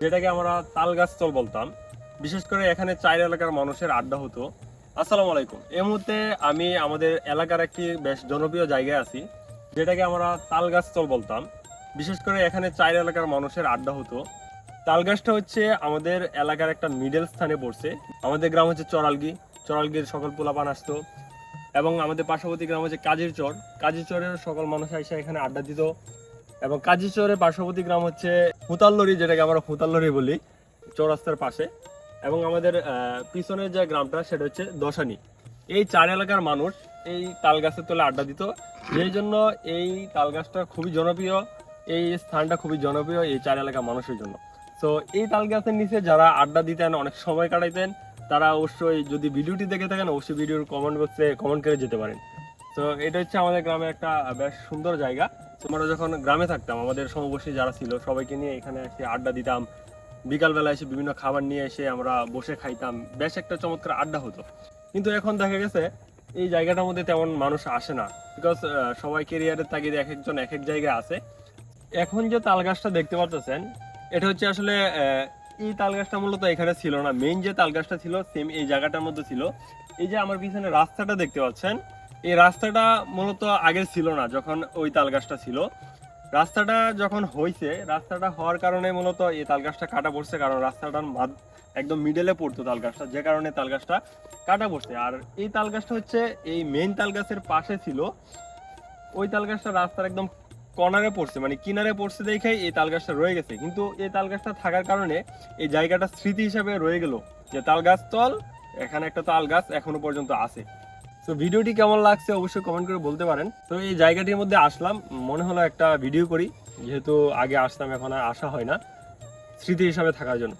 যেটাকে আমরা তালগাছতল বলতাম। বিশেষ করে এখানে চার এলাকার মানুষের আড্ডা হতো। আসসালামু আলাইকুম। এই মুহূর্তে আমি আমাদের এলাকার একটি বেশ জনপ্রিয় জায়গায় আছি, যেটাকে আমরা তালগাছতল বলতাম। বিশেষ করে এখানে চার এলাকার মানুষের আড্ডা হতো। তালগাছটা হচ্ছে আমাদের এলাকার একটা মিডল স্থানে পড়ছে। আমাদের গ্রাম হচ্ছে চরালগি চরালগির সকল পোলাপান আসতো। এবং আমাদের পার্শ্ববর্তী গ্রাম হচ্ছে কাজির চর। কাজির চরের সকল মানুষ এসে এখানে আড্ডা দিত। এবং কাজির চরের পার্শ্ববর্তী গ্রাম হচ্ছে হুতাল্লরি, যেটাকে আমরা হুতাল্লরি বলি, চৌরাস্তার পাশে। এবং আমাদের পিছনের যে গ্রামটা, সেটা হচ্ছে দশানি। এই চার এলাকার মানুষ এই তাল গাছের তলে আড্ডা দিত। যেই জন্য এই তাল গাছটা খুবই জনপ্রিয়, এই স্থানটা খুবই জনপ্রিয় এই চার এলাকার মানুষের জন্য। তো এই তাল গাছের নিচে যারা আড্ডা দিতেন, অনেক সময় কাটাইতেন, তারা অবশ্যই যদি ভিডিওটি দেখে থাকেন, অবশ্যই ভিডিওর কমেন্ট বক্সে কমেন্ট করে যেতে পারেন। তো এটা হচ্ছে আমাদের গ্রামে একটা বেশ সুন্দর জায়গা। তোমরা যখন গ্রামে থাকতাম, আমাদের সমবয়সী যারা ছিল, সবাইকে নিয়ে এখানে এসে আড্ডা দিতাম। বিকালবেলা এসে বিভিন্ন খাবার নিয়ে এসে আমরা বসে খাইতাম। বেশ একটা চমৎকার আড্ডা হতো। কিন্তু এখন দেখা গেছে, এই জায়গাটার মধ্যে তেমন মানুষ আসে না। বিকজ সবাই কেরিয়ারের তাগিদে এক একজন এক এক জায়গায় আছে। এখন যে তাল গাছটা দেখতে পাচ্ছেন এটা হচ্ছে আসলে এই তাল গাছটা মূলত এখানে ছিল না। মেইন যে তাল গাছটা ছিল সেম এই জায়গাটার মধ্যে ছিল। এই যে আমার পিছনে রাস্তাটা দেখতে পাচ্ছেন এই রাস্তাটা মূলত আগে ছিল না, যখন ওই তাল গাছটা ছিল। রাস্তাটা যখন হয়েছে রাস্তাটা হওয়ার কারণে মূলত এই তাল গাছটা কাটা পড়ছে, কারণ রাস্তাটার একদম মিডলে পড়তো তাল গাছটা, যে কারণে তাল গাছটা কাটা পড়ছে। আর এই তাল গাছটা হচ্ছে, এই মেইন তাল গাছের পাশে ছিল, ওই তাল গাছটা রাস্তার একদম কর্নারে পড়ছে মানে কিনারে পড়ছে দেখেই এই তাল গাছটা রয়ে গেছে। কিন্তু এই তাল গাছটা থাকার কারণে এই জায়গাটা স্মৃতি হিসাবে রয়ে গেল যে তাল গাছ তল, এখানে একটা তাল গাছ এখনও পর্যন্ত আছে। তো ভিডিওটি কেমন লাগছে অবশ্যই কমেন্ট করে বলতে পারেন। তো এই জায়গাটির মধ্যে আসলাম, মনে হলো একটা ভিডিও করি, যেহেতু আগে আসলাম এখন আর আসা হয় না, স্মৃতি হিসাবে থাকার জন্য।